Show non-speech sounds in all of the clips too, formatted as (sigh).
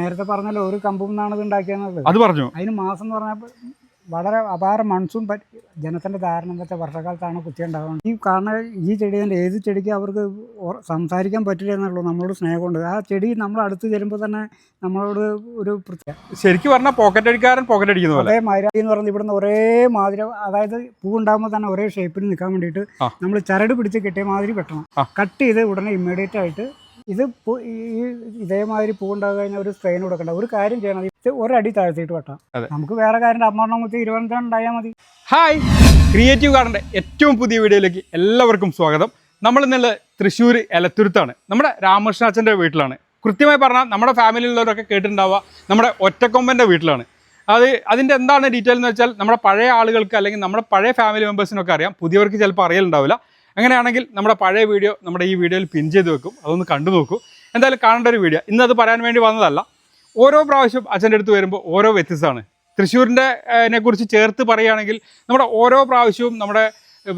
നേരത്തെ പറഞ്ഞല്ലോ ഒരു കമ്പും നാണത് ഇത് ഉണ്ടാക്കിയെന്നുള്ളത് അത് പറഞ്ഞു. അതിന് മാസം എന്ന് പറഞ്ഞാൽ വളരെ അപാര മൺസൂൺ ജനത്തിന്റെ ജനത്തിന്റെ ധാരണ എന്താ വെച്ചാൽ വർഷക്കാലത്താണ് കുത്തി ഉണ്ടാകുന്നത് ഈ കാരണം ഈ ചെടി തന്നെ ഏത് ചെടിക്ക് അവർക്ക് സംസാരിക്കാൻ പറ്റില്ല എന്നുള്ളൂ. നമ്മളോട് സ്നേഹമുണ്ട്. ആ ചെടി നമ്മൾ അടുത്ത് ചെല്ലുമ്പോൾ തന്നെ നമ്മളോട് ഒരു പ്രത്യേക ശരിക്കും പറഞ്ഞാൽ പോക്കറ്റ് അടിക്കാരൻ പോക്കറ്റ് അടിക്കുന്ന അതേ മൈരാജി എന്ന് പറഞ്ഞാൽ ഇവിടുന്ന് ഒരേ മാതിരി അതായത് പൂ ഉണ്ടാകുമ്പോൾ തന്നെ ഒരേ ഷേപ്പിൽ നിൽക്കാൻ വേണ്ടിയിട്ട്. നമ്മൾ ചരട് പിടിച്ച് കിട്ടിയ മാതിരി വെട്ടണം. കട്ട് ചെയ്ത് ഉടനെ ഇമ്മീഡിയറ്റ് ആയിട്ട് ഇത് ഈ ഇതേമാതിരി പൂണ്ടാകുക കഴിഞ്ഞാൽ ഒരു സ്ട്രെയിൻ കൊടുക്കണ്ട. ഒരു കാര്യം ചെയ്യണം. ഇത് ഒരടി താഴ്ത്തിയിട്ട് വെട്ടാം. നമുക്ക് വേറെ കാര്യം അമ്മണ്ണം കുത്തി ഇരുപത്തിരണ്ട് ഉണ്ടായാൽ മതി. ഹായ് ക്രിയേറ്റീവ് ഗാർഡന്റെ ഏറ്റവും പുതിയ വീഡിയോയിലേക്ക് എല്ലാവർക്കും സ്വാഗതം. നമ്മൾ ഇന്നലെ തൃശ്ശൂർ എലത്തുരുത്താണ്. നമ്മുടെ രാമകൃഷ്ണ അച്ഛന്റെ വീട്ടിലാണ്. കൃത്യമായി പറഞ്ഞാൽ നമ്മുടെ ഫാമിലിയിലുള്ളവരൊക്കെ കേട്ടിട്ടുണ്ടാവുക. നമ്മുടെ ഒറ്റക്കൊമ്പന്റെ വീട്ടിലാണ്. അത് അതിന്റെ എന്താണ് ഡീറ്റെയിൽ എന്ന് വെച്ചാൽ നമ്മുടെ പഴയ ആളുകൾക്ക് അല്ലെങ്കിൽ നമ്മുടെ പഴയ ഫാമിലി മെമ്പേഴ്സിനൊക്കെ അറിയാം. പുതിയവർക്ക് ചിലപ്പോൾ അറിയലുണ്ടാവില്ല. അങ്ങനെയാണെങ്കിൽ നമ്മുടെ പഴയ വീഡിയോ നമ്മുടെ ഈ വീഡിയോയിൽ പിൻ ചെയ്ത് വെക്കും. അതൊന്ന് കണ്ടു നോക്കൂ. എന്തായാലും കാണേണ്ട ഒരു വീഡിയോ. ഇന്ന് അത് പറയാൻ വേണ്ടി വന്നതല്ല. ഓരോ പ്രാവശ്യം അച്ഛന്റെ അടുത്ത് വരുമ്പോൾ ഓരോ വ്യത്യസ്തമാണ്. തൃശ്ശൂരിന്റെ കുറിച്ച് ചേർത്ത് പറയുകയാണെങ്കിൽ നമ്മുടെ ഓരോ പ്രാവശ്യവും നമ്മുടെ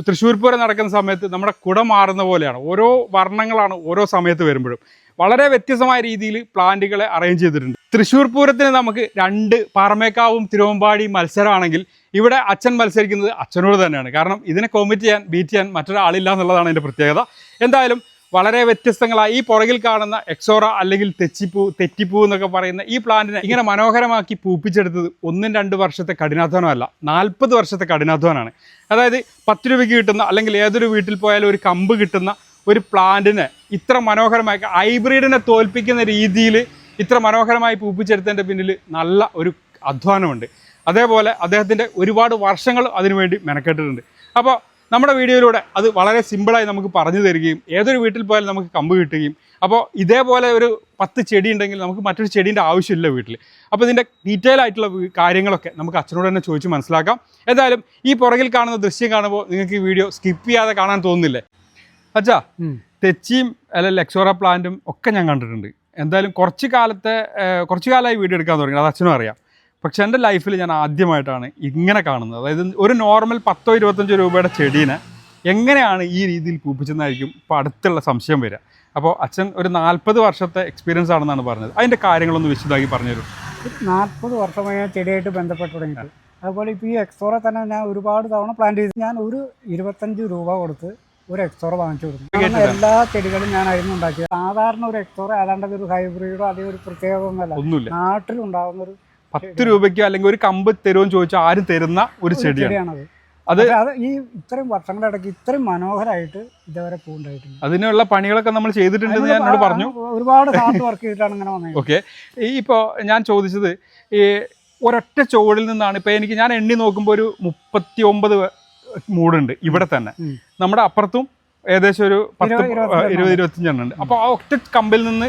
തൃശ്ശൂർ പൂരം നടക്കുന്ന സമയത്ത് നമ്മുടെ കുട മാറുന്ന പോലെയാണ്. ഓരോ വർണങ്ങളാണ് ഓരോ സമയത്ത് വരുമ്പോഴും. വളരെ വ്യത്യസ്തമായ രീതിയിൽ പ്ലാന്റുകളെ അറേഞ്ച് ചെയ്തിട്ടുണ്ട്. തൃശ്ശൂർ പൂരത്തിന് നമുക്ക് രണ്ട് പാറമേക്കാവും തിരുവമ്പാടി മത്സരമാണെങ്കിൽ ഇവിടെ അച്ഛൻ മത്സരിക്കുന്നത് അച്ഛനോട് തന്നെയാണ്. കാരണം ഇതിനെ കോമിറ്റ് ചെയ്യാൻ ബീറ്റ് ചെയ്യാൻ മറ്റൊരാളില്ല എന്നുള്ളതാണ് അതിന്റെ പ്രത്യേകത. എന്തായാലും വളരെ വ്യത്യസ്തങ്ങളായി ഈ പുറകിൽ കാണുന്ന എക്സോറ അല്ലെങ്കിൽ തെച്ചിപ്പൂ തെറ്റിപ്പൂ എന്നൊക്കെ പറയുന്ന ഈ പ്ലാന്റിനെ ഇങ്ങനെ മനോഹരമാക്കി പൂപ്പിച്ചെടുത്തത് ഒന്നും രണ്ട് വർഷത്തെ കഠിനാധ്വാനമല്ല. നാൽപ്പത് വർഷത്തെ കഠിനാധ്വാനമാണ്. അതായത് പത്ത് രൂപയ്ക്ക് കിട്ടുന്ന അല്ലെങ്കിൽ ഏതൊരു വീട്ടിൽ പോയാലും ഒരു കമ്പ് കിട്ടുന്ന ഒരു പ്ലാന്റിനെ ഇത്ര മനോഹരമായി ഹൈബ്രിഡിനെ തോൽപ്പിക്കുന്ന രീതിയിൽ ഇത്ര മനോഹരമായി പൂപ്പിച്ചെടുത്തതിന്റെ പിന്നിൽ നല്ല ഒരു അധ്വാനമുണ്ട്. അതേപോലെ അദ്ദേഹത്തിന്റെ ഒരുപാട് വർഷങ്ങൾ അതിനുവേണ്ടി മെനക്കെട്ടിട്ടുണ്ട്. അപ്പോൾ നമ്മുടെ വീഡിയോയിലൂടെ അത് വളരെ സിമ്പിളായി നമുക്ക് പറഞ്ഞു തരികയും ഏതൊരു വീട്ടിൽ പോയാലും നമുക്ക് കമ്പ് കിട്ടുകയും അപ്പോൾ ഇതേപോലെ ഒരു പത്ത് ചെടി ഉണ്ടെങ്കിൽ നമുക്ക് മറ്റൊരു ചെടീന്റെ ആവശ്യമില്ല വീട്ടിൽ അപ്പോൾ ഇതിന്റെ ഡീറ്റെയിൽ ആയിട്ടുള്ള കാര്യങ്ങളൊക്കെ നമുക്ക് അച്ഛനോട് തന്നെ ചോദിച്ച് മനസ്സിലാക്കാം. എന്തായാലും ഈ പുറകിൽ കാണുന്ന ദൃശ്യം കാണുമ്പോൾ നിങ്ങൾക്ക് ഈ വീഡിയോ സ്കിപ്പ് ചെയ്യാതെ കാണാൻ തോന്നുന്നില്ലേ? അച്ഛാ. തെച്ചിയും അല്ലെങ്കിൽ ലെക്സോറ പ്ലാന്റും ഒക്കെ ഞാൻ കണ്ടിട്ടുണ്ട്. എന്തായാലും കുറച്ച് കാലത്തെ കുറച്ച് കാലമായി വീഡിയോ എടുക്കാൻ തുടങ്ങി. അത് അച്ഛനും അറിയാം. പക്ഷെ എന്റെ ലൈഫിൽ ഞാൻ ആദ്യമായിട്ടാണ് ഇങ്ങനെ കാണുന്നത്. അതായത് ഒരു നോർമൽ പത്തോ ഇരുപത്തഞ്ചോ രൂപയുടെ ചെടീനെ എങ്ങനെയാണ് ഈ രീതിയിൽ പൂപ്പിച്ചെന്നായിരിക്കും ഇപ്പോൾ അടുത്തുള്ള സംശയം വരിക. അപ്പോൾ അച്ഛൻ ഒരു നാൽപ്പത് വർഷത്തെ എക്സ്പീരിയൻസ് ആണെന്നാണ് പറഞ്ഞത്. അതിന്റെ കാര്യങ്ങളൊന്ന് വിശദമാക്കി പറഞ്ഞുതരും. നാൽപ്പത് വർഷമായി ഞാൻ ചെടിയായിട്ട് ബന്ധപ്പെട്ട് തുടങ്ങിയിട്ട്. അതുപോലെ ഇപ്പോൾ ഈ എക്സോറ തന്നെ ഞാൻ ഒരുപാട് തവണ പ്ലാൻ ചെയ്ത് ഞാൻ ഒരു ഇരുപത്തഞ്ച് രൂപ കൊടുത്ത് ഒരു എക്സോറ വാങ്ങിച്ചു കൊടുക്കും എല്ലാ ചെടികളും ഞാൻ അതിന് ഉണ്ടാക്കിയത്. സാധാരണ ഒരു എക്സോറ അല്ലാണ്ട് ഒരു ഹൈബ്രിഡോ അതേ ഒരു പ്രത്യേകത ഒന്നല്ല നാട്ടിലുണ്ടാകുന്ന ഒരു പത്ത് രൂപയ്ക്കോ അല്ലെങ്കിൽ ഒരു കമ്പ് തരുമെന്ന് ചോദിച്ചാൽ ആരും തരുന്ന ഒരു ചെടിയാണ്. അത് അത് ഈ ഇത്രയും വർഷങ്ങളുടെ ഇടയ്ക്ക് ഇത്രയും മനോഹരമായിട്ട് ഇതുവരെ പൂണ്ടായിട്ടുണ്ട്. അതിനുള്ള പണികളൊക്കെ നമ്മൾ ചെയ്തിട്ടുണ്ട് ഞാൻ എന്നോട് പറഞ്ഞു. ഒരുപാട് ഹാർഡ് വർക്ക് ചെയ്തിട്ടാണ് ഇങ്ങനെ വന്നത്. ഓക്കെ. ഈ ഇപ്പോൾ ഞാൻ ചോദിച്ചത് ഈ ഒരൊറ്റ ചുവടിൽ നിന്നാണ് ഇപ്പോൾ എനിക്ക് ഞാൻ എണ്ണി നോക്കുമ്പോൾ ഒരു മുപ്പത്തി ഒമ്പത് മൂടുണ്ട് ഇവിടെ തന്നെ. നമ്മുടെ അപ്പുറത്തും ഏകദേശം ഒരു പത്ത് ഇരുപത് ഇരുപത്തഞ്ചെണ്ണം ഉണ്ട് അപ്പോൾ ആ ഒറ്റ കമ്പിൽ നിന്ന്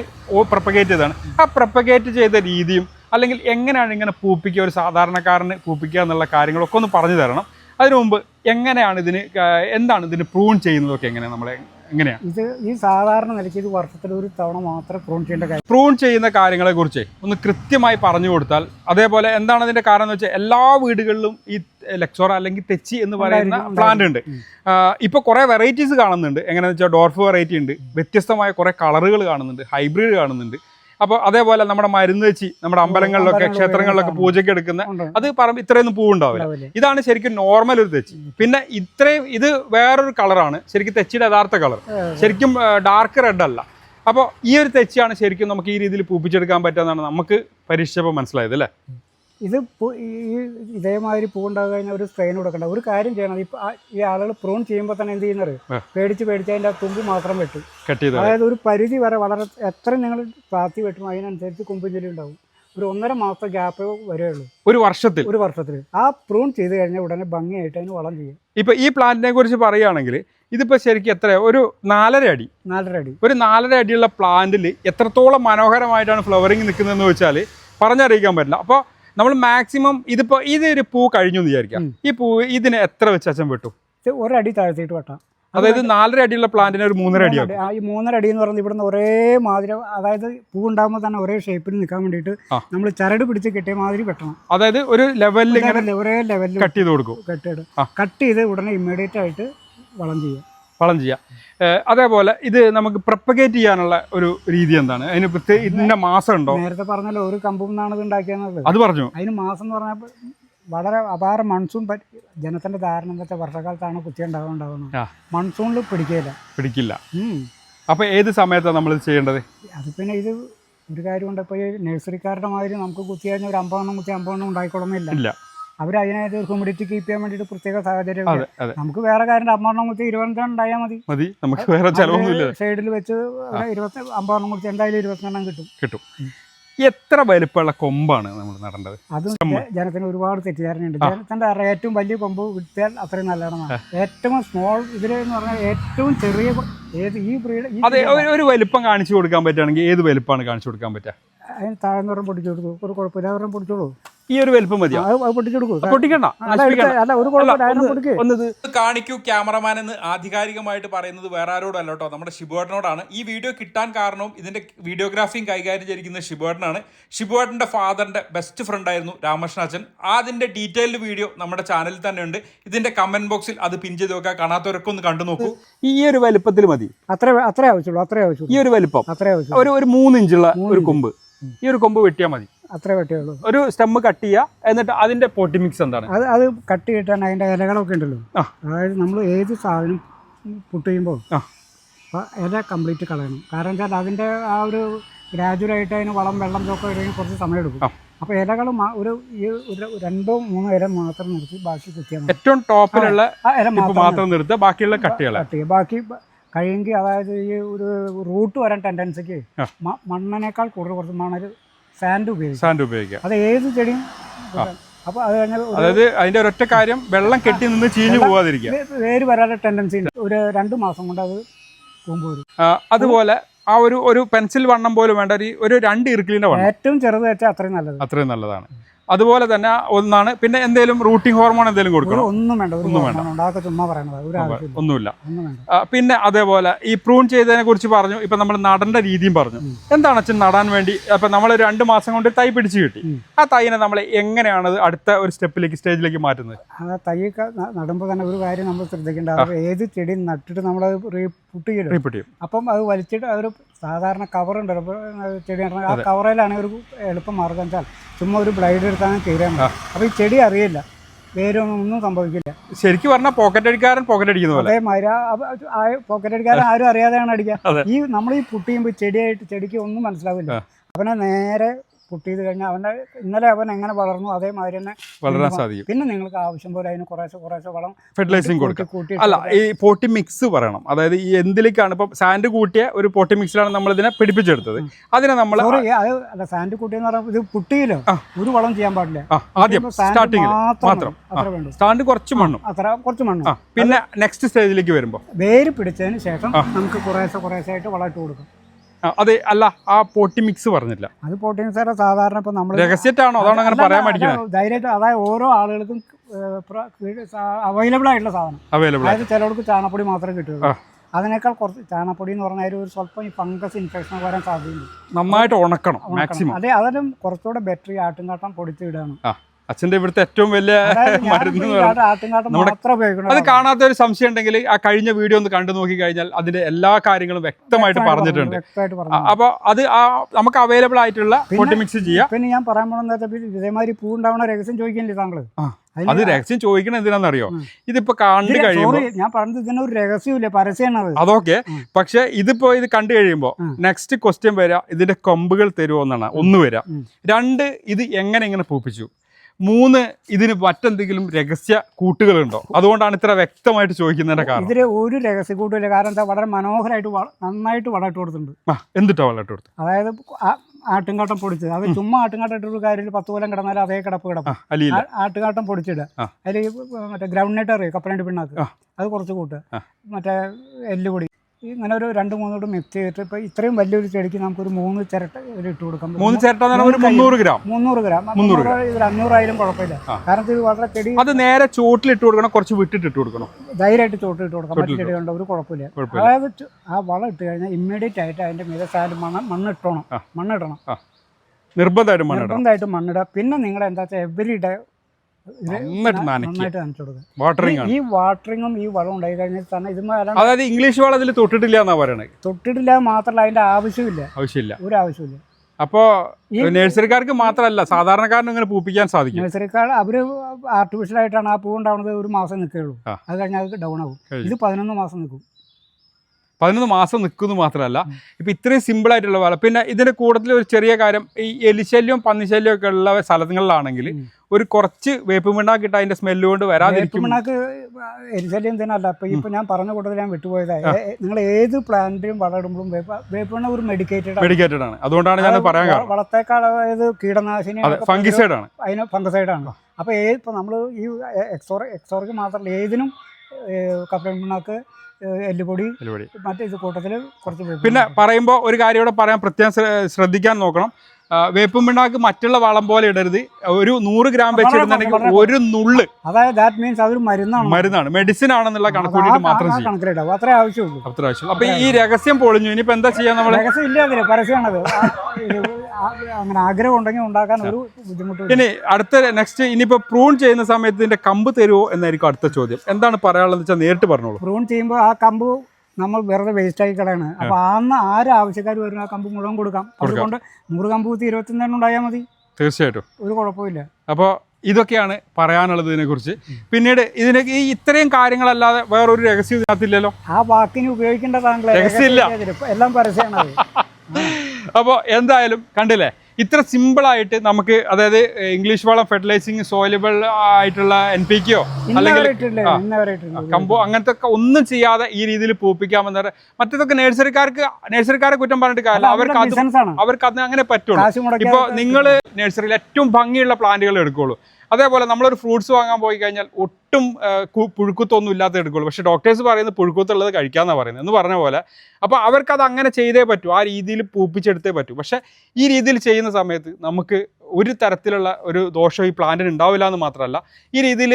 പ്രൊപ്പഗേറ്റ് ചെയ്തതാണ്. ആ പ്രൊപ്പഗേറ്റ് ചെയ്ത രീതിയും അല്ലെങ്കിൽ എങ്ങനെയാണ് ഇങ്ങനെ പൂപ്പിക്കുക ഒരു സാധാരണക്കാരന് പൂപ്പിക്കുക എന്നുള്ള കാര്യങ്ങളൊക്കെ ഒന്ന് പറഞ്ഞു തരണം. അതിനു മുമ്പ് എങ്ങനെയാണ് ഇതിന് എന്താണ് ഇതിന് പ്രൂൺ ചെയ്യുന്നതൊക്കെ എങ്ങനെയാണ് നമ്മളെ എങ്ങനെയാണ് ഇത് ഈ സാധാരണ നിലയ്ക്ക് ഇത് വർഷത്തിൽ ഒരു തവണ മാത്രം പ്രൂൺ ചെയ്യേണ്ട കാര്യം. പ്രൂൺ ചെയ്യുന്ന കാര്യങ്ങളെ കുറിച്ച് ഒന്ന് കൃത്യമായി പറഞ്ഞു കൊടുത്താൽ അതേപോലെ എന്താണ് അതിന്റെ കാരണം എന്ന് വെച്ചാൽ എല്ലാ വീടുകളിലും ഈ ലെക്ചോറ അല്ലെങ്കിൽ തെച്ചി എന്ന് പറയുന്ന പ്ലാന്റ് ഉണ്ട്. ഇപ്പൊ കുറെ കുറേ വെറൈറ്റീസ് കാണുന്നുണ്ട്. എങ്ങനെയാണെന്ന് വെച്ചാൽ ഡോർഫ് വെറൈറ്റി ഉണ്ട്. വ്യത്യസ്തമായ കുറെ കളറുകൾ കാണുന്നുണ്ട്. ഹൈബ്രിഡ് കാണുന്നുണ്ട്. അപ്പോൾ അതേപോലെ നമ്മുടെ മരുന്ന് വെച്ച് നമ്മുടെ അമ്പലങ്ങളിലൊക്കെ ക്ഷേത്രങ്ങളിലൊക്കെ പൂജയ്ക്ക് എടുക്കുന്ന അത് പറമ്പ് ഇത്രയൊന്നും പൂവുണ്ടാവില്ല. ഇതാണ് ശരിക്കും നോർമൽ ഒരു തെച്ചി. പിന്നെ ഇത്രയും ഇത് വേറൊരു കളറാണ്. ശരിക്കും തെച്ചിയുടെ യഥാർത്ഥ കളർ. ശരിക്കും ഡാർക്ക് റെഡ് അല്ല. അപ്പോൾ ഈ ഒരു തെച്ചിയാണ് ശരിക്കും നമുക്ക് ഈ രീതിയിൽ പൂപ്പിച്ചെടുക്കാൻ പറ്റുന്നതാണ് നമുക്ക് പരീക്ഷിച്ചപ്പോൾ മനസ്സിലായത് അല്ലേ? ഇത് ഈ ഇതേമാതിരി പൂണ്ടാകു കഴിഞ്ഞാൽ ഒരു സ്ട്രെയിൻ കൊടുക്കണ്ട. ഒരു കാര്യം ചെയ്യണം. ഇപ്പൊ ഈ ആളുകൾ പ്രൂൺ ചെയ്യുമ്പോൾ തന്നെ എന്ത് ചെയ്യുന്നത് പേടിച്ച് പേടിച്ച് അതിന്റെ ആ തുമ്പ് മാത്രം വെട്ടും. അതായത് ഒരു പരിധി വരെ വളരെ എത്ര നിങ്ങൾ താത്തി വെട്ടും അതിനനുസരിച്ച് കുമ്പിഞ്ചലി ഉണ്ടാവും. ഒരു ഒന്നര മാസം ഗ്യാപ്പ് വരെയുള്ളൂ ഒരു വർഷത്തിൽ? ഒരു വർഷത്തിൽ. ആ പ്രൂൺ ചെയ്ത് കഴിഞ്ഞാൽ ഉടനെ ഭംഗിയായിട്ട് അതിന് വളം ചെയ്യും. ഇപ്പൊ ഈ പ്ലാന്റിനെ കുറിച്ച് പറയുകയാണെങ്കിൽ ഇതിപ്പോ ശരിക്കും എത്ര? ഒരു നാലര അടി. നാലര അടി. ഒരു നാലര അടിയുള്ള പ്ലാന്റിൽ എത്രത്തോളം മനോഹരമായിട്ടാണ് ഫ്ലവറിങ് നിൽക്കുന്നതെന്ന് വെച്ചാൽ പറഞ്ഞറിയിക്കാൻ പറ്റില്ല. അപ്പോൾ നമ്മൾ മാക്സിമം ഇതിപ്പോ ഇതൊരു പൂ കഴിഞ്ഞു എന്ന് വിചാരിക്കാം. ഈ പൂ ഇതിന് എത്ര വെച്ച് അച്ഛൻ വെട്ടു? ഇത് ഒരടി താഴ്ത്തിയിട്ട് വെട്ടാം. അതായത് നാലര അടിയുള്ള പ്ലാന്റിന് ഒരു മൂന്നര അടി. ഈ മൂന്നര അടി എന്ന് പറയുന്നത് ഇവിടുന്ന് ഒരേ മാതിരി അതായത് പൂ ഉണ്ടാകുമ്പോൾ തന്നെ ഒരേ ഷേപ്പിൽ നിൽക്കാൻ വേണ്ടിയിട്ട് നമ്മൾ ചരട് പിടിച്ച് കെട്ടിയ മാതിരി വെട്ടണം. അതായത് ഒരു ലെവലിൽ ഒരേ ലെവലിൽ കട്ട് ചെയ്ത് കൊടുക്കും. കട്ട് ചെയ്ത് കട്ട് ചെയ്ത് ഉടനെ ഇമ്മീഡിയറ്റ് ആയിട്ട് വളം ചെയ്യുക വളം ചെയ്യാം. അതേപോലെ ഇത് നമുക്ക് പ്രപ്പഗേറ്റ് ചെയ്യാനുള്ള ഒരു രീതി എന്താണ്? അതിന് പ്രത്യേക ഇതിന്റെ മാസം ഉണ്ടോ? നേരത്തെ പറഞ്ഞല്ലോ ഒരു കമ്പും അത് പറഞ്ഞു. അതിന് മാസം എന്ന് പറഞ്ഞാൽ വളരെ അപാര മൺസൂൺ ജനത്തിന്റെ ധാരണ എന്താ വെച്ചാൽ വർഷക്കാലത്താണ് കുത്തി ഉണ്ടാവുന്നുണ്ടാവുന്നത്. മൺസൂണിൽ പിടിക്കില്ല. പിടിക്കില്ല അപ്പൊ ഏത് സമയത്താണ് നമ്മൾ ചെയ്യേണ്ടത്? അത് പിന്നെ ഇത് ഒരു കാര്യമുണ്ട് ഇപ്പോൾ ഈ നഴ്സറിക്കാരുടെ മാതിരി നമുക്ക് കുത്തി കഴിഞ്ഞാൽ ഒരു അമ്പതെണ്ണം കുത്തി അമ്പതെണ്ണം ഉണ്ടായിക്കൊള്ളുന്നില്ല. അവർ അതിനായിട്ട് ഹ്യൂമിഡിറ്റി കീപ്പ് ചെയ്യാൻ വേണ്ടിയിട്ട് പ്രത്യേക സാഹചര്യം നമുക്ക് വേറെ കാര്യം അമ്പതെണ്ണം കുത്തി ഇരുപത്തിരണ്ട് ഉണ്ടായാൽ മതി. മതി. നമുക്ക് വേറെ ചെലവൊന്നുമില്ല സൈഡിൽ വെച്ച് ഇരുപത്തി അമ്പതെണ്ണം കുത്തി എന്തായാലും ഇരുപത്തിരണ്ടെണ്ണം കിട്ടും. കിട്ടും. എത്ര വലിപ്പമുള്ള കൊമ്പാണ് നമ്മൾ നടേണ്ടത്? അത് ജനത്തിന് ഒരുപാട് തെറ്റിദ്ധാരണയുണ്ട്. ജനത്തിന്റെ ഏറ്റവും വലിയ കൊമ്പ് വിട്ടാൽ അത്രയും നല്ലതാണ്. ഏറ്റവും സ്മോൾ ഇതിലെന്ന് പറഞ്ഞാൽ ഏറ്റവും ചെറിയ ഏത് ഈ ബ്രീഡ് അതെ ഒരു വലുപ്പം കാണിച്ചു കൊടുക്കാൻ പറ്റുകയാണെങ്കിൽ ഏത് വലിപ്പമാണ് കാണിച്ചു കൊടുക്കാൻ പറ്റുക? അതിന് താഴ്ന്ന പൊടിച്ചു കൊടുത്തു. ഒരു കുഴപ്പമില്ല. ഒരെണ്ണം പൊടിച്ചോളൂ ഈ ഒരു വലിപ്പം പൊട്ടിക്കണ്ട ഒന്നത് കാണിക്കൂ ക്യാമറമാൻ എന്ന് ആധികാരികമായിട്ട് പറയുന്നത് വേറെ ആരോടും അല്ല കേട്ടോ. നമ്മുടെ ഷിബുവേട്ടനോടാണ് ഈ വീഡിയോ കിട്ടാൻ കാരണവും ഇതിന്റെ വീഡിയോഗ്രാഫിയും കൈകാര്യം ചെയ്തിരിക്കുന്ന ഷിബുവേട്ടനാണ് ഷിബുവേട്ടന്റെ ഫാദറിന്റെ ബെസ്റ്റ് ഫ്രണ്ട് ആയിരുന്നു രാമകൃഷ്ണ അച്ഛൻ അതിന്റെ ഡീറ്റെയിൽഡ് വീഡിയോ നമ്മുടെ ചാനലിൽ തന്നെ ഉണ്ട് ഇതിന്റെ കമന്റ് ബോക്സിൽ അത് പിൻ ചെയ്ത് നോക്കുക കാണാത്തവരൊക്കെ ഒന്ന് കണ്ടു നോക്കൂ. ഈ ഒരു വലിപ്പത്തിൽ മതി. അത്രേ അത്രേ ആവശ്യമുള്ളൂ അത്രേ ഈ ഒരു വലിപ്പം. അത്രേ ആവശ്യമുള്ളൂ. ഒരു ഒരു മൂന്ന് ഇഞ്ചുള്ള ഒരു കൊമ്പ്. ഈ ഒരു കൊമ്പ് വെട്ടിയാൽ മതി. അത്രേ പറ്റുള്ളൂ ഒരു സ്റ്റെമ്മ് കട്ട് ചെയ്യുക എന്നിട്ട് അതിന്റെ പോട്ടി മിക്സ് എന്താണ്? അത് അത് കട്ട് ചെയ്തിട്ടാണ് അതിന്റെ ഇലകളൊക്കെ ഉണ്ടല്ലോ. അതായത് നമ്മൾ ഏത് സാധനം പുട്ട് ചെയ്യുമ്പോൾ ഇല കംപ്ലീറ്റ് കളയണം. കാരണം വെച്ചാൽ അതിന്റെ ആ ഒരു ഗ്രാജുവലായിട്ട് അതിന് വളം വെള്ളം ഒക്കെ ഇടയിൽ കുറച്ച് സമയം എടുക്കും. അപ്പോൾ ഇലകൾ ഒരു ഈ രണ്ടോ മൂന്നോ ഇല മാത്രം നിർത്തി ബാക്കി കുത്തിയാൽ ഏറ്റവും ടോപ്പിലുള്ള ഇല മാത്രം നിർത്തുക ബാക്കിയുള്ള കട്ടികൾ കട്ട് ചെയ്യുക ബാക്കി കഴിയുമെങ്കിൽ കഴിയെങ്കിൽ അതായത് ഈ ഒരു റൂട്ട് വരാൻ ടെൻഡൻസിക്ക്. മണ്ണിനേക്കാൾ കൂടുതൽ കുറച്ച് മണൽ സാൻഡ് ഉപയോഗിക്കും. സാൻഡ് ഉപയോഗിക്കുക അത് ഏത് ചെടിയും അപ്പൊ അത് കഴിഞ്ഞാൽ അതായത് അതിന്റെ ഒരൊറ്റ കാര്യം വെള്ളം കെട്ടി നിന്ന് ചീഞ്ഞു പോവാതിരിക്കുക. വേര് വരാതെ ടെൻഡൻസി ഉണ്ട്. ഒരു രണ്ട് മാസം കൊണ്ട് അത് കൂമ്പ് വരും. അതുപോലെ ആ ഒരു ഒരു പെൻസിൽ വണ്ണം പോലും വേണ്ട. ഒരു ഒരു രണ്ട് ഇറുക്കിലിന്റെ വണ്ണം. ഏറ്റവും ചെറുത് വെച്ചാൽ അത്രയും നല്ലത്. അത്രയും നല്ലതാണ്. അതുപോലെ തന്നെ ഒന്നാണ് പിന്നെ എന്തെങ്കിലും റൂട്ടിംഗ് ഹോർമോൺ എന്തെങ്കിലും കൊടുക്കണം? ഒന്നും വേണ്ട ഒന്നും വേണ്ട. ചുമ്മാ പറയണത് ഒന്നുമില്ല. പിന്നെ അതേപോലെ ഈ പ്രൂൺ ചെയ്തതിനെ കുറിച്ച് പറഞ്ഞു ഇപ്പൊ നമ്മൾ നടേണ്ട രീതിയും പറഞ്ഞു. എന്താണ് അച്ഛൻ നടാൻ വേണ്ടി? അപ്പൊ നമ്മൾ രണ്ട് മാസം കൊണ്ട് തൈ പിടിച്ചു കിട്ടി. ആ തൈനെ നമ്മൾ എങ്ങനെയാണ് അടുത്ത ഒരു സ്റ്റെപ്പിലേക്ക് സ്റ്റേജിലേക്ക് മാറ്റുന്നത്? ആ തൈ നടുമ്പോൾ തന്നെ ഒരു കാര്യം നമ്മൾ ശ്രദ്ധിക്കേണ്ട ഏത് ചെടി നട്ടിട്ട് നമ്മൾ അപ്പം അത് വലിച്ചിട്ട് അതൊരു സാധാരണ കവറുണ്ട് ചെടി നടന്ന ആ കവറിലാണ് ഒരു എളുപ്പം മാർഗം ചുമ്മാ ഒരു ബ്ലൈഡ് എടുത്താണ് മതി അപ്പോൾ ഈ ചെടി അറിയില്ല. വേരൊന്നും ഒന്നും സംഭവിക്കില്ല. ശരിക്കും പറഞ്ഞാൽ പോക്കറ്റ് അടിക്കാരൻ പോക്കറ്റ് അടിക്കുന്ന പോലെ. മര പോക്കറ്റ് അടിക്കാരൻ ആരും അറിയാതെയാണ് അടിക്കുക. ഈ നമ്മൾ ഈ പുട്ടിയുമ്പോൾ ചെടിയായിട്ട് ചെടിക്ക് ഒന്നും മനസ്സിലാവില്ല. അവനെ നേരെ പുട്ട് ചെയ്ത് കഴിഞ്ഞാൽ അവന്റെ ഇന്നലെ അവൻ എങ്ങനെ വളർന്നു അതേമാതിരി തന്നെ വളരാൻ സാധിക്കും. പിന്നെ നിങ്ങൾക്ക് ആവശ്യം പോലെ അതിന് കുറേശ്ശെ കുറേശ്ശെ വളം ഫെർട്ടിലൈസിങ് കൊടുക്കുക കൂട്ടി അല്ല ഈ പോട്ടി മിക്സ് പറയണം. അതായത് ഈ എന്തിലേക്കാണ് ഇപ്പം സാൻഡ് കൂട്ടിയ ഒരു പോട്ടി മിക്സിലാണ് നമ്മൾ ഇതിനെ പിടിപ്പിച്ചെടുത്തത്. അതിനെ നമ്മൾ അല്ല സാൻഡ് കൂട്ടിയെന്ന് പറയുമ്പോൾ ഇത് പുട്ടിയിലോ? ഒരു വളം ചെയ്യാൻ പാടില്ല. ആദ്യം സ്റ്റാർട്ടിങ് മാത്രം സ്റ്റാൻഡ് കുറച്ച് മണ്ണും. അത്ര കുറച്ച് മണ്ണും. പിന്നെ നെക്സ്റ്റ് സ്റ്റേജിലേക്ക് വരുമ്പോൾ വേര് പിടിച്ചതിന് ശേഷം നമുക്ക് കുറേശ്ശെ കുറേശ്ശെ ആയിട്ട് വളമിട്ട് കൊടുക്കും. അത് അല്ല ആ പോട്ടി മിക്സ് പറഞ്ഞില്ല. അത് പോട്ടി മിക്സ് സാധാരണ ഇപ്പൊ നമ്മൾ രഹസ്യറ്റാണോ അതാണ് അങ്ങനെ പറയാൻ പഠിക്കണേ ധൈര്യമായിട്ട് അതായത് ഓരോ ആളുകൾക്കും അവൈലബിൾ ആയിട്ടുള്ള സാധനം. അവൈലബിൾ അതായത് ചിലർക്ക് ചാണപ്പൊടി മാത്രമേ കിട്ടുള്ളൂ അതിനേക്കാൾ കുറച്ച് ചാണപ്പൊടി എന്ന് പറഞ്ഞാൽ ഒരു സ്വല്പം ഈ ഫംഗസ് ഇൻഫെക്ഷൻ വരാൻ സാധ്യതയുണ്ട്. നന്നായിട്ട് ഉണക്കണം. മാക്സിമം അതെ അതിലും കുറച്ചുകൂടെ ബെറ്റർ ഈ ആട്ടുംകാട്ടം പൊടിച്ചിടാണ് ആ. അച്ഛന്റെ ഇവിടുത്തെ ഏറ്റവും വലിയ മരുന്ന് അത് കാണാത്ത ഒരു സംശയം ഉണ്ടെങ്കിൽ ആ കഴിഞ്ഞ വീഡിയോ ഒന്ന് കണ്ടു നോക്കി കഴിഞ്ഞാൽ അതിന്റെ എല്ലാ കാര്യങ്ങളും വ്യക്തമായിട്ട് പറഞ്ഞിട്ടുണ്ട്. അപ്പൊ അത് ആ നമുക്ക് അവൈലബിൾ ആയിട്ടുള്ള പൊട്ടി മിക്സ് ചെയ്യാം. പിന്നെ ഞാൻ പറയാൻ പോണെന്ന് ഇതേമാതിരി പൂ ഉണ്ടാവണ രഹസ്യം ചോദിക്കില്ലേ താങ്കൾ അത് രഹസ്യം ചോദിക്കണം എന്തിനാണെന്നറിയോ. ഇതിപ്പോ കണ്ടു കഴിയുമ്പോൾ ഞാൻ പറഞ്ഞത് ഇതിനൊരു രഹസ്യമില്ല പരസ്യമാണ് അതൊക്കെ പക്ഷെ ഇതിപ്പോ ഇത് കണ്ടു കഴിയുമ്പോ നെക്സ്റ്റ് ക്വസ്റ്റ്യൻ വരാ ഇതിന്റെ കൊമ്പുകൾ തരുമോ എന്നാണ്. ഒന്ന് വരാം. രണ്ട് ഇത് എങ്ങനെ ഇങ്ങനെ പൂപ്പിച്ചു? മൂന്ന് ഇതിന് മറ്റെന്തെങ്കിലും രഹസ്യ കൂട്ടുകളുണ്ടോ? അതുകൊണ്ടാണ് ഇത്ര വ്യക്തമായിട്ട് ചോദിക്കുന്നതിന്റെ കാരണം. ഇതിൽ ഒരു രഹസ്യ കൂട്ടില്ല കാരണം എന്താ? വളരെ മനോഹരമായിട്ട് നന്നായിട്ട് വളമിട്ട് കൊടുത്തിട്ടുണ്ട്. എന്തിട്ടാ വെള്ളം കൊടുത്ത് അതായത് ആട്ടുംകാട്ടം പൊടിച്ചത്. അത് ചുമ്മാ ആട്ടുംകാട്ടം ഇട്ടൊരു കാര്യം പത്ത് കൊല്ലം കിടന്നാലും അതേ കിടപ്പ് കിടപ്പ്. ആട്ടുകാട്ടം പൊടിച്ചിടുക. ആ. അതിൽ മറ്റേ ഗ്രൗണ്ട് നെറ്റ് അറിയോ? കപ്പലണ്ടി പിണ്ണാക്ക്. അത് കുറച്ച് കൂട്ടുക. മറ്റേ എല്ലുപൊടി ഇങ്ങനെ ഒരു രണ്ട് മൂന്നോട് മിക്സ് ചെയ്തിട്ട് ഇപ്പൊ ഇത്രയും വലിയൊരു ചെടിക്ക് നമുക്കൊരു മൂന്ന് ചിരട്ട ഒരു ഇട്ട് കൊടുക്കാം മൂന്ന് ചിരട്ട ഒരു. മുന്നൂറ് ഗ്രാം. മുന്നൂറ് ഗ്രാം. മുന്നൂറ് ഇത് അഞ്ഞൂറായാലും കുഴപ്പമില്ല. കാരണം ഇത് വളരെ ചെടി അത് നേരെ ചോട്ടിൽ ഇട്ട് കൊടുക്കണം കുറച്ച് വിട്ടിട്ട് ഇട്ട് കൊടുക്കണം. ധൈര്യമായിട്ട് ചോട്ടിൽ ഇട്ട് കൊടുക്കാം മറ്റു കണ്ടോ ചെടികളുണ്ട് ഒരു കുഴപ്പമില്ല. അതായത് ആ വളം ഇട്ട് കഴിഞ്ഞാൽ ഇമ്മീഡിയറ്റ് ആയിട്ട് അതിന്റെ മീതെ സാലും മണ്ണ് മണ്ണിട്ടണം. മണ്ണിടണം. നിർബന്ധമായിട്ടും മണ്ണിടണം. നിർബന്ധമായിട്ട് മണ്ണിടുക. പിന്നെ നിങ്ങൾ എന്താ വെച്ചാൽ എവറി ഡേ ഈ വാട്ടറിങ്ങും ഈ വളം ഉണ്ടായി കഴിഞ്ഞാൽ തന്നെ ഇതുമ്മ അതായത് ഇംഗ്ലീഷ് വളം അതിൽ തൊട്ടിട്ടില്ല എന്നാ പറയണത് തൊട്ടിട്ടില്ല മാത്രമല്ല അതിന്റെ ആവശ്യമില്ല. ആവശ്യമില്ല. ഒരു ആവശ്യമില്ല. അപ്പോ നഴ്സറിക്കാർക്ക് മാത്രമല്ല സാധാരണക്കാരനും ഇങ്ങനെ പൂപ്പിക്കാൻ സാധിക്കും. നഴ്സറിക്കാർ അവർ ആർട്ടിഫിഷ്യൽ ആയിട്ടാണ് ആ പൂ ഉണ്ടാവുന്നത് ഒരു മാസം നിൽക്കുകയുള്ളൂ. അത് കഴിഞ്ഞാൽ ഡൗൺ ആവും. ഇത് പതിനൊന്ന് മാസം നിൽക്കും. പതിനൊന്ന് മാസം നിൽക്കുന്നു മാത്രമല്ല. ഇപ്പൊ ഇത്രയും സിമ്പിൾ ആയിട്ടുള്ള വളം പിന്നെ ഇതിന്റെ കൂട്ടത്തിൽ ഒരു ചെറിയ കാര്യം ഈ എലിശല്യവും പന്നിശല്യവും ഒക്കെ ഉള്ള സ്ഥലങ്ങളിലാണെങ്കിൽ ഒരു കുറച്ച് വേപ്പ് മിണ്ണാക്കിട്ട് അതിന്റെ സ്മെല്ല് കൊണ്ട് വരാതിരിക്കും. വേപ്പിണ്ണാക്ക് എലിശല്യം തന്നെയല്ല അപ്പൊ ഇപ്പം ഞാൻ പറഞ്ഞ കൂട്ടത്തിൽ ഞാൻ വിട്ടുപോയത്. നിങ്ങൾ ഏത് പ്ലാന്റിലും വളരിടുമ്പോഴും വേപ്പ് വേപ്പ് മണ്ണ ഒരു മെഡിക്കേറ്റഡ് മെഡിക്കേറ്റഡ് ആണ്. അതുകൊണ്ടാണ് ഞാൻ പറയാൻ കാരണം. വളത്തേക്കാൾ അതായത് കീടനാശിനി ഫംഗിസൈഡ് ആണ്. അതിന് ഫംഗസൈഡ് ആണ്. അപ്പോൾ ഏത് ഇപ്പോൾ നമ്മൾ ഈ എക്സോർ എക്സോർക്ക് മാത്രമല്ല ഏതിനും കപ്പലൻ പിണ്ണാക്ക് എല്ലുപൊടി മറ്റേ ഇത് കൂട്ടത്തിൽ കുറച്ച് പിന്നെ. പറയുമ്പോൾ ഒരു കാര്യം ഇവിടെ പറയാൻ പ്രത്യേകം ശ്ര- ശ്രദ്ധിക്കാൻ നോക്കണം. വേപ്പും പിണ്ണാക്ക് മറ്റുള്ള വളം പോലെ ഇടരുത്. ഒരു നൂറ് ഗ്രാം വെച്ചിടുന്നുണ്ടെങ്കിൽ വളരെ ഒരു നുള്ള്. അതായത് ദാറ്റ് മീൻസ് അതൊരു മരുന്നാണ്. മരുന്നാണ്. മെഡിസിൻ ആണെന്നുള്ള അത് കണക്ക് ആ- കൂട്ടിയിട്ട് ആ- മാത്രം കണക്കിലിടാവും അത്രേ ആവശ്യമുള്ളൂ. അത്ര ആവശ്യമുള്ളൂ. അപ്പൊ ഈ രഹസ്യം പൊളിഞ്ഞു. ഇനിയിപ്പോ എന്താ ചെയ്യാൻ നമ്മൾ രഹസ്യം ഇല്ല പരസ്യമാണത്. അങ്ങനെ ആഗ്രഹം ഉണ്ടെങ്കിൽ ഉണ്ടാക്കാൻ ഒരു ബുദ്ധിമുട്ട് ഇനി അടുത്ത നെക്സ്റ്റ് ഇനിയിപ്പോ പ്രൂൺ ചെയ്യുന്ന സമയത്ത് ഇതിന്റെ കമ്പ് തരുമോ എന്നായിരിക്കും അടുത്ത ചോദ്യം. എന്താണ് പറയാനുള്ളത് വെച്ചാൽ നേരിട്ട് പറഞ്ഞോളൂ. പ്രൂൺ ചെയ്യുമ്പോൾ ആ കമ്പ് നമ്മൾ വെറുതെ വേസ്റ്റ് ആയി കളയാണ്. അപ്പൊ അന്ന് ആര് ആവശ്യക്കാർ വരുന്ന ആ കമ്പ് മുഴുവൻ കൊടുക്കാം. അതുകൊണ്ട് നൂറ് കമ്പ് കുത്തി ഇരുപത്തിയൊന്നെണ്ണം ഉണ്ടായാൽ മതി. തീർച്ചയായിട്ടും. ഒരു കുഴപ്പമില്ല അപ്പോൾ ഇതൊക്കെയാണ് പറയാനുള്ളത് ഇതിനെക്കുറിച്ച് പിന്നീട് ഇതിന് ഈ ഇത്രയും കാര്യങ്ങളല്ലാതെ വേറൊരു രഹസ്യം ഇതിനകത്തില്ലല്ലോ? ആ വാക്കിന് ഉപയോഗിക്കേണ്ട താങ്കളെ രഹസ്യമില്ല. എല്ലാം പരസ്യമാണ് (laughs) അപ്പോൾ എന്തായാലും കണ്ടില്ലേ? ഇത്ര സിമ്പിളായിട്ട് നമുക്ക് അതായത് ഇംഗ്ലീഷ് വളം ഫെർട്ടിലൈസിങ് സോയിലബിൾ ആയിട്ടുള്ള എൻ പി കെയോ അല്ലെങ്കിൽ. കമ്പോ അങ്ങനത്തെ ഒക്കെ ഒന്നും ചെയ്യാതെ ഈ രീതിയിൽ പൂപ്പിക്കാമെന്ന് മറ്റേതൊക്കെ നഴ്സറിക്കാർക്ക് നഴ്സറിക്കാരെ കുറ്റം പറഞ്ഞിട്ട് കാര്യമില്ല. അവർക്ക് അത് അവർക്ക് അത് അങ്ങനെ പറ്റുള്ളൂ. ഇപ്പൊ ഇപ്പോൾ നിങ്ങൾ നഴ്സറിയിൽ ഏറ്റവും ഭംഗിയുള്ള പ്ലാന്റുകൾ എടുക്കുള്ളൂ. അതേപോലെ നമ്മളൊരു ഫ്രൂട്ട്സ് വാങ്ങാൻ പോയി കഴിഞ്ഞാൽ ഒട്ടും പുഴുക്കുത്തൊന്നും ഇല്ലാത്ത എടുക്കുള്ളൂ. പക്ഷേ ഡോക്ടേഴ്സ് പറയുന്നത് പുഴുക്കുത്തുള്ളത് കഴിക്കാമെന്നാണ് പറയുന്നത്. എന്ന് പറഞ്ഞ പോലെ അപ്പോൾ അവർക്കത് അങ്ങനെ ചെയ്തേ പറ്റൂ. ആ രീതിയിൽ പൂപ്പിച്ചെടുത്തേ പറ്റൂ. പക്ഷേ ഈ രീതിയിൽ ചെയ്യുന്ന സമയത്ത് നമുക്ക് ഒരു തരത്തിലുള്ള ഒരു ദോഷം ഈ പ്ലാന്റിന് ഉണ്ടാവില്ല എന്ന് മാത്രമല്ല ഈ രീതിയിൽ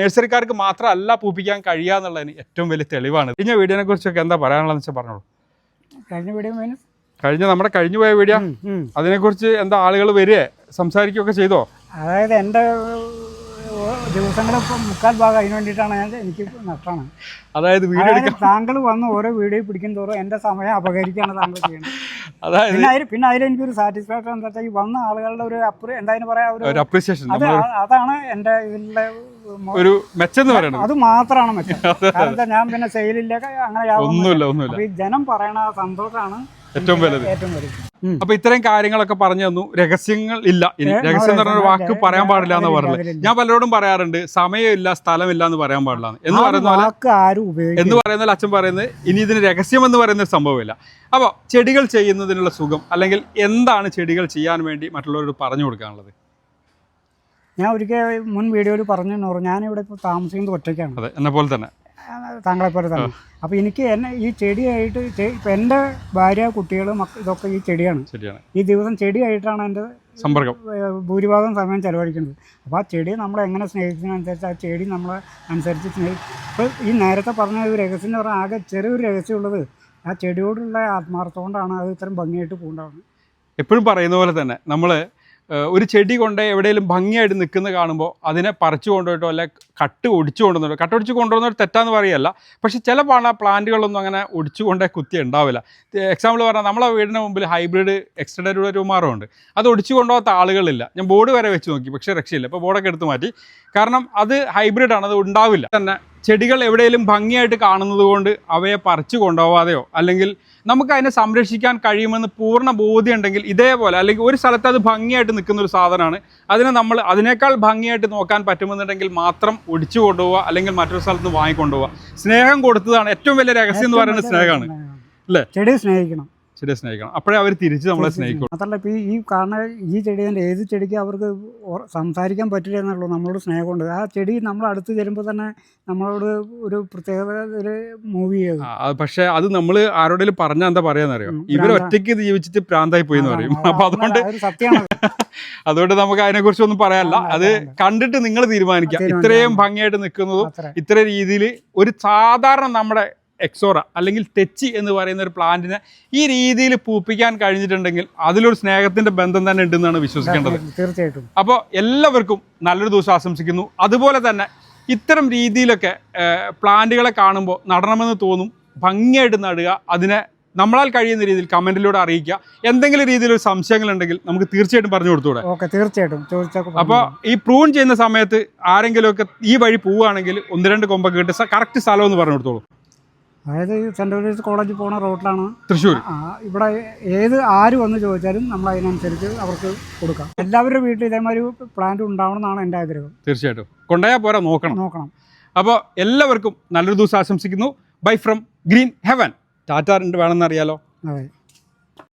നഴ്സറിക്കാർക്ക് മാത്രമല്ല പൂപ്പിക്കാൻ കഴിയുക എന്നുള്ളതിന് ഏറ്റവും വലിയ തെളിവാണ്. കഴിഞ്ഞ വീഡിയോനെ കുറിച്ചൊക്കെ എന്താ പറയാനുള്ളതെന്ന് വെച്ചാൽ പറഞ്ഞോളൂ. കഴിഞ്ഞ വീഡിയോ കഴിഞ്ഞ നമ്മുടെ കഴിഞ്ഞു പോയ വീഡിയോ? അതിനെക്കുറിച്ച് എന്താ ആളുകൾ വരിക സംസാരിക്കുകയൊക്കെ ചെയ്തോ? അതായത് എന്റെ ദിവസങ്ങളൊക്കെ മുക്കാൽ ഭാഗം അതിന് വേണ്ടിയിട്ടാണ് ഞാൻ എനിക്ക് നഷ്ടമാണ്. അതായത് വീഡിയോ താങ്കൾ വന്ന് ഓരോ വീഡിയോ പിടിക്കും തോറും എന്റെ സമയം അപകരിക്കുകയാണ് താങ്കൾ ചെയ്യുന്നത്. അതായത് പിന്നെ അതിൽ പിന്നെ അതിൽ എനിക്കൊരു സാറ്റിസ്ഫാക്ഷൻ എന്താ വെച്ചാൽ ഈ വന്ന ആളുകളുടെ ഒരു അപ്ര എന്തായാലും പറയാ ഒരു അപ്രീസിയേഷൻ അത് അതാണ് എന്റെ ഇതിലെ ഒരു മെച്ചം പറയുന്നത് അത് മാത്രമാണ് മെച്ചം. (laughs) കാരണം ഞാൻ പിന്നെ സെയിലില്ല അങ്ങനെ ഒന്നുമില്ല. ഒന്നുമില്ല ഈ ജനം പറയണ സന്തോഷമാണ് ഏറ്റവും വലുത്. ഏറ്റവും വലുത്. അപ്പൊ ഇത്രയും കാര്യങ്ങളൊക്കെ പറഞ്ഞു തന്നു. രഹസ്യങ്ങൾ ഇല്ല. ഇനി രഹസ്യം എന്ന് പറഞ്ഞ ഒരു വാക്ക് പറയാൻ പാടില്ല എന്ന് പറഞ്ഞു പറഞ്ഞത്. ഞാൻ പലരോടും പറയാറുണ്ട് സമയമില്ല സ്ഥലമില്ല എന്ന് പറയാൻ പാടില്ല എന്ന്. പറയുന്ന എന്ന് പറയുന്ന അച്ഛൻ പറയുന്നത് ഇനി ഇതിന് രഹസ്യം എന്ന് പറയുന്ന ഒരു സംഭവമില്ല. അപ്പോൾ ചെടികൾ ചെയ്യുന്നതിനുള്ള സുഖം അല്ലെങ്കിൽ എന്താണ് ചെടികൾ ചെയ്യാൻ വേണ്ടി മറ്റുള്ളവരോട് പറഞ്ഞു കൊടുക്കാനുള്ളത്? ഞാൻ ഒരിക്കൽ മുൻ വീഡിയോയിൽ പറഞ്ഞു. ഞാനിവിടെ ഇപ്പോൾ താമസിക്കുന്നത് ഒറ്റയ്ക്കാണ്. അതെ എന്നെ പോലെ തന്നെ. താങ്കളെ പോലെ തന്നെ അപ്പോൾ എനിക്ക് എന്നെ ഈ ചെടിയായിട്ട് ഇപ്പൊ ഇപ്പം എന്റെ ഭാര്യ കുട്ടികൾ മക്ക ഇതൊക്കെ ഈ ചെടിയാണ്. ഈ ദിവസം ചെടിയായിട്ടാണ് എന്റെ സമ്പർക്കം. ഭൂരിഭാഗം സമയം ചെലവഴിക്കുന്നത്. അപ്പോൾ ആ ചെടി നമ്മളെ എങ്ങനെ സ്നേഹിക്കുന്നതനുസരിച്ച് ആ ചെടി നമ്മളെ അനുസരിച്ച് സ്നേഹിക്കും ഇപ്പോൾ ഈ നേരത്തെ പറഞ്ഞ ഒരു രഹസ്യം എന്ന് പറഞ്ഞാൽ ആകെ ചെറിയൊരു രഹസ്യമുള്ളത് ആ ചെടിയോടുള്ള ആത്മാർത്ഥം കൊണ്ടാണ് അത് ഇത്രയും ഭംഗിയായിട്ട് പൂണ്ടാവുന്നത്. എപ്പോഴും പറയുന്ന പോലെ തന്നെ നമ്മൾ ഒരു ചെടി കൊണ്ട് എവിടെയെങ്കിലും ഭംഗിയായിട്ട് നിൽക്കുന്ന കാണുമ്പോൾ അതിനെ പറിച്ചു കൊണ്ടുപോയിട്ടോ അല്ലെ കട്ട് ഒടിച്ചു കൊണ്ടുവന്നിട്ടോ കട്ട് ഒടിച്ച് കൊണ്ടുവന്നത് തെറ്റാന്ന് പറയല്ല. പക്ഷേ ചില പാണ പ്ലാന്റുകളൊന്നും അങ്ങനെ ഒടിച്ചു കൊണ്ടേ കുത്തി ഉണ്ടാവില്ല. എക്സാമ്പിൾ പറഞ്ഞാൽ നമ്മളെ വീടിന് മുമ്പിൽ ഹൈബ്രിഡ് എക്സ്റ്റഡഡ് ഒരു ഉണ്ട് അത് ഒടിച്ചു കൊണ്ടുപോകാത്ത ആളുകളില്ല. ഞാൻ ബോർഡ് വരെ വെച്ച് നോക്കി പക്ഷേ രക്ഷയില്ല. ഇപ്പോൾ ബോർഡൊക്കെ എടുത്ത് മാറ്റി. കാരണം അത് ഹൈബ്രിഡാണ് അത് ഉണ്ടാവില്ല. തന്നെ ചെടികൾ എവിടെയെങ്കിലും ഭംഗിയായിട്ട് കാണുന്നത് കൊണ്ട് അവയെ പറിച്ചു കൊണ്ടുപോവാതെയോ അല്ലെങ്കിൽ നമുക്ക് അതിനെ സംരക്ഷിക്കാൻ കഴിയുമെന്ന് പൂർണ ബോധ്യം ഉണ്ടെങ്കിൽ ഇതേപോലെ അല്ലെങ്കിൽ ഒരു സ്ഥലത്ത് അത് ഭംഗിയായിട്ട് നിൽക്കുന്ന ഒരു സാധനമാണ്. അതിനെ നമ്മൾ അതിനേക്കാൾ ഭംഗിയായിട്ട് നോക്കാൻ പറ്റുമെന്നുണ്ടെങ്കിൽ മാത്രം ഒടിച്ചു കൊണ്ടുപോവുക അല്ലെങ്കിൽ മറ്റൊരു സ്ഥലത്ത് നിന്ന് വാങ്ങിക്കൊണ്ടുപോവുക സ്നേഹം കൊടുത്തതാണ് ഏറ്റവും വലിയ രഹസ്യം എന്ന് പറയുന്നത് സ്നേഹമാണ്. അല്ലേ? ചെടി സ്നേഹിക്കണം. ചെടിയെ സ്നേഹിക്കണം. അപ്പോഴേ അവർ തിരിച്ച് നമ്മളെ സ്നേഹിക്കും അതല്ല ഇപ്പോൾ ഈ കാണുന്ന ഈ ചെടി തന്നെ ഏത് ചെടിക്ക് അവർക്ക് സംസാരിക്കാൻ പറ്റില്ല എന്നുള്ളൂ നമ്മളോട് സ്നേഹമുണ്ട്. ആ ചെടി നമ്മൾ അടുത്ത് ചെല്ലുമ്പോൾ തന്നെ നമ്മളോട് ഒരു പ്രത്യേകത ഒരു മൂവി അത് പക്ഷേ അത് നമ്മൾ ആരോടെങ്കിലും പറഞ്ഞാൽ എന്താ പറയാന്നറിയോ? അറിയാം ഇവർ ഒറ്റയ്ക്ക് ജീവിച്ചിട്ട് പ്രാന്തായി പോയി എന്ന് പറയും. അപ്പൊ അതുകൊണ്ട് സത്യമാണ്. (laughs) അതുകൊണ്ട് നമുക്ക് അതിനെ കുറിച്ച് ഒന്നും പറയാനല്ല അത്. കണ്ടിട്ട് നിങ്ങൾ തീരുമാനിക്കാം. ഇത്രയും ഭംഗിയായിട്ട് നിൽക്കുന്നതും ഇത്ര രീതിയിൽ ഒരു സാധാരണ നമ്മുടെ എക്സോറ അല്ലെങ്കിൽ തെച്ചി എന്ന് പറയുന്ന ഒരു പ്ലാന്റിനെ ഈ രീതിയിൽ പൂപ്പിക്കാൻ കഴിഞ്ഞിട്ടുണ്ടെങ്കിൽ അതിലൊരു സ്നേഹത്തിന്റെ ബന്ധം തന്നെ ഉണ്ടെന്നാണ് വിശ്വസിക്കേണ്ടത്. തീർച്ചയായിട്ടും. അപ്പോൾ എല്ലാവർക്കും നല്ലൊരു ദിവസം ആശംസിക്കുന്നു. അതുപോലെ തന്നെ ഇത്തരം രീതിയിലൊക്കെ പ്ലാന്റുകളെ കാണുമ്പോൾ നടണമെന്ന് തോന്നും ഭംഗിയായിട്ട് നടുക അതിനെ നമ്മളാൽ കഴിയുന്ന രീതിയിൽ കമന്റിലൂടെ അറിയിക്കുക. എന്തെങ്കിലും രീതിയിൽ രീതിയിലൊരു സംശയങ്ങളുണ്ടെങ്കിൽ നമുക്ക് തീർച്ചയായിട്ടും പറഞ്ഞു കൊടുത്തൂടെ ഓക്കെ തീർച്ചയായിട്ടും. ചോദിച്ചാൽ അപ്പോൾ ഈ പ്രൂൺ ചെയ്യുന്ന സമയത്ത് ആരെങ്കിലും ഒക്കെ ഈ വഴി പോവുകയാണെങ്കിൽ ഒന്ന് രണ്ട് കൊമ്പൊക്കെ കിട്ടി കറക്റ്റ് സ്ഥലം എന്ന് പറഞ്ഞു കൊടുത്തോളൂ. അതായത് സെന്റ് ജോസഫ് കോളേജിൽ പോണ റോട്ടിലാണ്. തൃശ്ശൂർ. ഇവിടെ ഏത് ആര് വന്ന് ചോദിച്ചാലും നമ്മൾ അതിനനുസരിച്ച് അവർക്ക് കൊടുക്കാം. എല്ലാവരുടെ വീട്ടിൽ ഇതേമാതിരി പ്ലാന്റ് ഉണ്ടാവണം എന്നാണ് എന്റെ ആഗ്രഹം. തീർച്ചയായിട്ടും. കൊണ്ടുപോയാൽ പോരാ നോക്കണം. നോക്കണം. അപ്പോൾ എല്ലാവർക്കും നല്ലൊരു ദിവസം ആശംസിക്കുന്നു. ബൈ ഫ്രം ഗ്രീൻ ഹെവൻ ടാറ്റാറിന്റെ വേണമെന്നറിയാലോ വേണമെന്ന് അതെ.